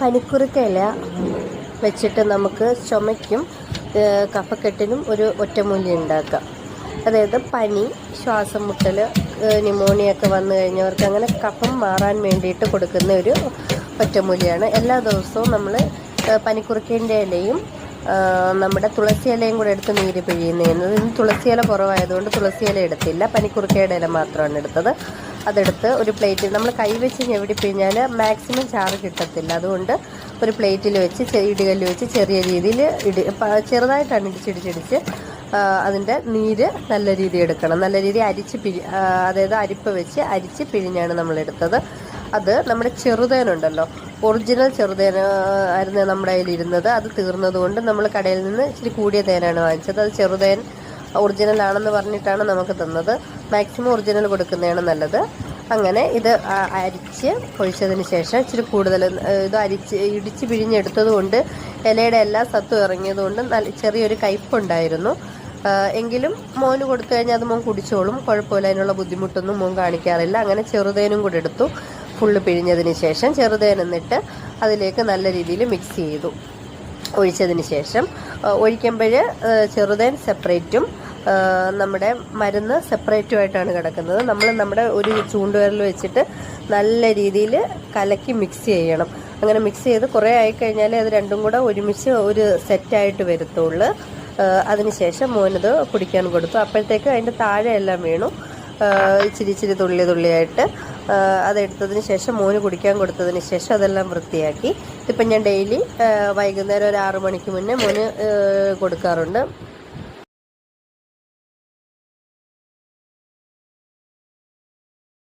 പനിക്കുറുക്ക ഇല വെച്ചിട്ട് നമുക്ക് ചുമയ്ക്കും കഫക്കെട്ടിനും ഒരു ഒറ്റമൂലി ഉണ്ടാക്കാം. അതായത് പനി ശ്വാസം മുട്ടൽ ന്യൂമോണിയ ഒക്കെ വന്നു കഴിഞ്ഞവർക്ക് അങ്ങനെ കഫം മാറാൻ വേണ്ടിയിട്ട് കൊടുക്കുന്ന ഒരു ഒറ്റമൂലിയാണ്. എല്ലാ ദിവസവും നമ്മൾ പനിക്കുറുക്കേന്റെ ഇലയും നമ്മുടെ തുളസി ഇലയും കൂടെ എടുത്ത് നീര് പിഴിയുന്നതെന്ന് തുളസി ഇല കുറവായതുകൊണ്ട് തുളസി ഇല എടുത്തില്ല. പനിക്കുറുക്കയുടെ ഇല മാത്രമാണ് എടുത്തത്. അതെടുത്ത് ഒരു പ്ലേറ്റിൽ നമ്മൾ കൈവച്ച് ഞെവിടി പിഴിഞ്ഞാൽ മാക്സിമം ചാറ് കിട്ടത്തില്ല. അതുകൊണ്ട് ഒരു പ്ലേറ്റിൽ വെച്ച് ഇടികല്ല് വെച്ച് ചെറിയ രീതിയിൽ ഇടി ചെറുതായിട്ടാണ് ഇടിച്ചിടിച്ചിടിച്ച് അതിന്റെ നീര് നല്ല രീതിയിൽ എടുക്കണം. നല്ല രീതി അരിച്ച് പിഴി അതായത് അരിപ്പ് വെച്ച് അരിച്ച് പിഴിഞ്ഞാണ് നമ്മൾ എടുത്തത്. അത് നമ്മുടെ ചെറുതേനുണ്ടല്ലോ. ഒറിജിനൽ ചെറുതേൻ ആയിരുന്നു നമ്മുടെ കയ്യിൽ ഇരുന്നത്. അത് തീർന്നതുകൊണ്ട് നമ്മൾ കടയിൽ നിന്ന് ഇച്ചിരി കൂടിയ തേനാണ് വാങ്ങിച്ചത്. അത് ചെറുതേൻ ഒറിജിനൽ ആണെന്ന് പറഞ്ഞിട്ടാണ് നമുക്ക് തന്നത്. മാക്സിമം ഒറിജിനൽ കൊടുക്കുന്നതാണ് നല്ലത്. അങ്ങനെ ഇത് അരിച്ച് ഒഴിച്ചതിന് ശേഷം ഇച്ചിരി കൂടുതൽ ഇത് അരിച്ച് ഇടിച്ച് പിഴിഞ്ഞെടുത്തത് കൊണ്ട് ഇലയുടെ എല്ലാ സത്തും ഇറങ്ങിയത് കൊണ്ട് നല്ല ചെറിയൊരു കയ്പുണ്ടായിരുന്നു. എങ്കിലും മോന് കൊടുത്തു കഴിഞ്ഞാൽ അത് മോൻ കുടിച്ചോളും. കുഴപ്പമില്ല അതിനുള്ള ബുദ്ധിമുട്ടൊന്നും മോൻ കാണിക്കാറില്ല. അങ്ങനെ ചെറുതേനും കൂടെ എടുത്തു. ഫുള്ള് പിഴിഞ്ഞതിന് ശേഷം ചെറുതേൻ എന്നിട്ട് അതിലേക്ക് നല്ല രീതിയിൽ മിക്സ് ചെയ്തു. ഒഴിച്ചതിന് ശേഷം ഒഴിക്കുമ്പോൾ ചെറുതേൻ സെപ്പറേറ്റും നമ്മുടെ മരുന്ന് സെപ്പറേറ്റും ആയിട്ടാണ് കിടക്കുന്നത്. നമ്മൾ നമ്മുടെ ഒരു ചൂണ്ടുവിരൽ വെച്ചിട്ട് നല്ല രീതിയിൽ കലക്കി മിക്സ് ചെയ്യണം. അങ്ങനെ മിക്സ് ചെയ്ത് കുറേ ആയിക്കഴിഞ്ഞാൽ അത് രണ്ടും കൂടെ ഒരുമിച്ച് ഒരു സെറ്റായിട്ട് വരത്തുള്ളൂ. അതിനുശേഷം മോനത് കുടിക്കാൻ കൊടുത്തു. അപ്പോഴത്തേക്ക് അതിന്റെ താഴെ എല്ലാം വീണു ഇച്ചിരി ഇച്ചിരി തുള്ളി തുള്ളിയായിട്ട്. അതെടുത്തതിന് ശേഷം മോന് കുടിക്കാൻ കൊടുത്തതിന് ശേഷം അതെല്ലാം വൃത്തിയാക്കി. ഇപ്പം ഞാൻ ഡെയിലി വൈകുന്നേരം ഒരു ആറു മണിക്ക് മുന്നേ മോന് കൊടുക്കാറുണ്ട്.